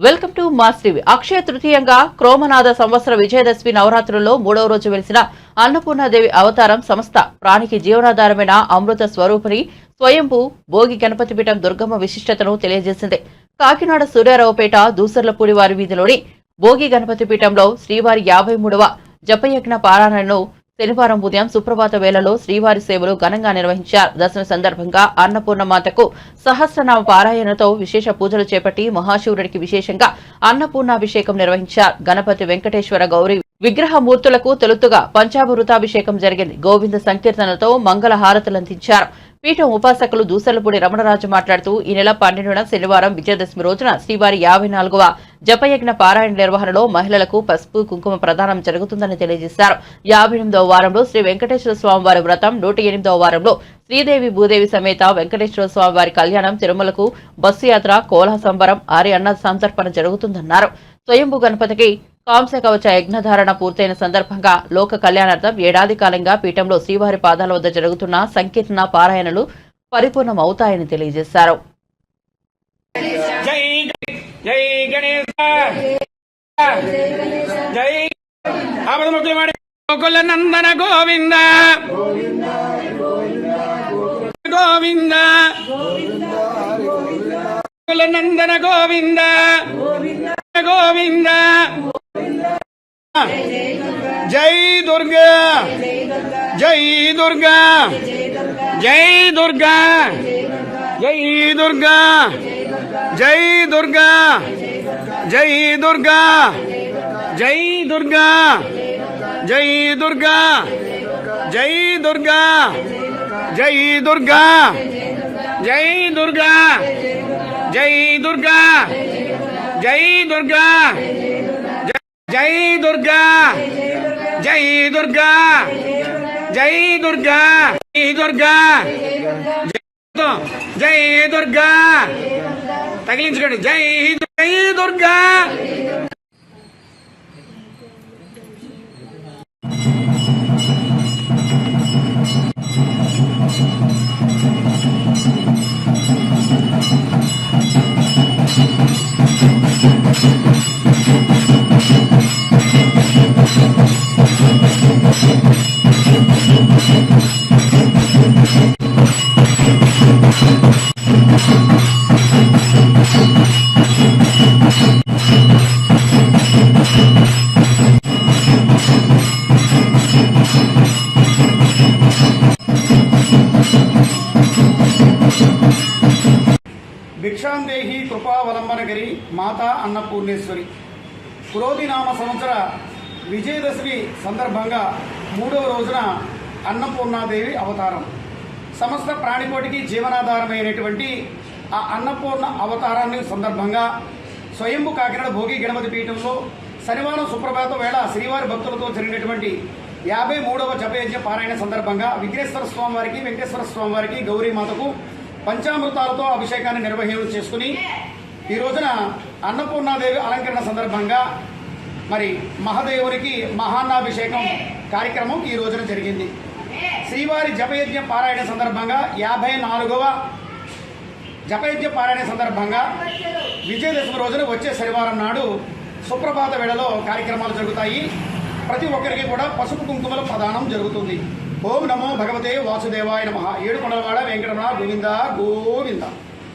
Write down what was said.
Welcome to మాస్టివి అక్షయ తృతీయంగా క్రోమనాథ సంవత్సర విజయదశమి నవరాత్రుల్లో మూడవ రోజు వెలిసిన అన్నపూర్ణాదేవి అవతారం సంస్థ ప్రాణికి జీవనాధారమైన అమృత స్వరూపిణి స్వయంభూ భోగి గణపతి పీఠం దుర్గమ్మ విశిష్టతను తెలియజేసింది. కాకినాడ సూర్యారావుపేట దూసర్లపూడి వారి వీధిలోని భోగి గణపతి పీఠంలో శ్రీవారి యాభై మూడవ జపయజ్ఞ పారాయణను శనివారం ఉదయం సుప్రభాత వేళలో శ్రీవారి సేవలు ఘనంగా నిర్వహించారు. దర్శన సందర్భంగా అన్నపూర్ణమాతకు సహస్రనామ పారాయణతో విశేష పూజలు చేపట్టి మహాశివుడికి విశేషంగా అన్నపూర్ణాభిషేకం నిర్వహించారు. గణపతి వెంకటేశ్వర గౌరి విగ్రహ మూర్తులకు తొలుతుగా పంచామృతాభిషేకం జరిగింది. గోవింద సంకీర్తనలతో మంగళ హారతులందించారు పీఠం ఉపాసకులు దూసలపూడి రమణరాజు మాట్లాడుతూ ఈ నెల పన్నెండున శనివారం విజయదశమి రోజున శ్రీవారి యాభై నాలుగవ జపయజ్ఞ పారాయణ నిర్వహణలో మహిళలకు పసుపు కుంకుమ ప్రదానం జరుగుతుందని తెలియజేశారు. యాభై ఎనిమిదవ వారంలో శ్రీ వెంకటేశ్వర స్వామి వారి వ్రతం నూట ఎనిమిదవ వారంలో శ్రీదేవి భూదేవి సమేత వెంకటేశ్వర స్వామి వారి కళ్యాణం తిరుమలకు బస్సు యాత్ర కోలా సంబరం ఆరి అన్న సంతర్పణ జరుగుతుందన్నారు. స్వయంభూ గణపతికి కాంస కవచ యజ్ఞధారణ పూర్తయిన సందర్భంగా లోక కళ్యాణార్థం ఏడాది కాలంగా పీఠంలో శ్రీవారి పాదాల వద్ద జరుగుతున్న సంకీర్తన పారాయణలు పరిపూర్ణమవుతాయని తెలియజేశారు. జై జై వాడి గోకుల నందన గోవింద గోవింద గోకుల నందన గోవింద గోవింద జై దుర్గా జై దుర్గా జై దుర్గా జై దుర్గా జై దుర్గా జై దుర్గా జై దుర్గా జై దుర్గా జై దుర్గా జై దుర్గా జై దుర్గా జై దుర్గా జై దుర్గా జై దుర్గా జై దుర్గా జై దుర్గా జై దుర్గా జై దుర్గా తగిలించుకోండి జై జై దుర్గా భిక్షాందేహి కృపావలంబనగిరి మాతా అన్నపూర్ణేశ్వరి. క్రోధినామ సంవత్సర విజయదశమి సందర్భంగా మూడవ రోజున అన్నపూర్ణాదేవి అవతారం. సమస్త ప్రాణికోటికి జీవనాధారమైనటువంటి ఆ అన్నపూర్ణ అవతారాన్ని సందర్భంగా స్వయంభు కాకినాడ భోగి గణపతి పీఠంలో శనివారం సుప్రభాత వేళ శ్రీవారి భక్తులతో జరిగినటువంటి యాభై మూడవ జపయజ్ఞ పారాయణ సందర్భంగా విఘ్నేశ్వర స్వామి వారికి వెంకటేశ్వర స్వామి వారికి గౌరీమాతకు పంచామృతాలతో అభిషేకాన్ని నిర్వహణ చేసుకుని ఈ రోజున అన్నపూర్ణాదేవి అలంకరణ సందర్భంగా మరి మహాదేవునికి మహాన్నాభిషేకం కార్యక్రమం ఈ రోజున జరిగింది. శ్రీవారి జపయజ్ఞ పారాయణ సందర్భంగా యాభై నాలుగవ జపయజ్ఞ పారాయణ సందర్భంగా విజయదశమి రోజున వచ్చే శనివారం నాడు సుప్రభాత వేళలో కార్యక్రమాలు జరుగుతాయి. ప్రతి ఒక్కరికి కూడా పసుపు కుంకుమల ప్రదానం జరుగుతుంది. ఓం నమో భగవతే వాసుదేవాయ నమ. ఏడు కొండలవాడ వెంకటరమణ గోవింద గోవింద.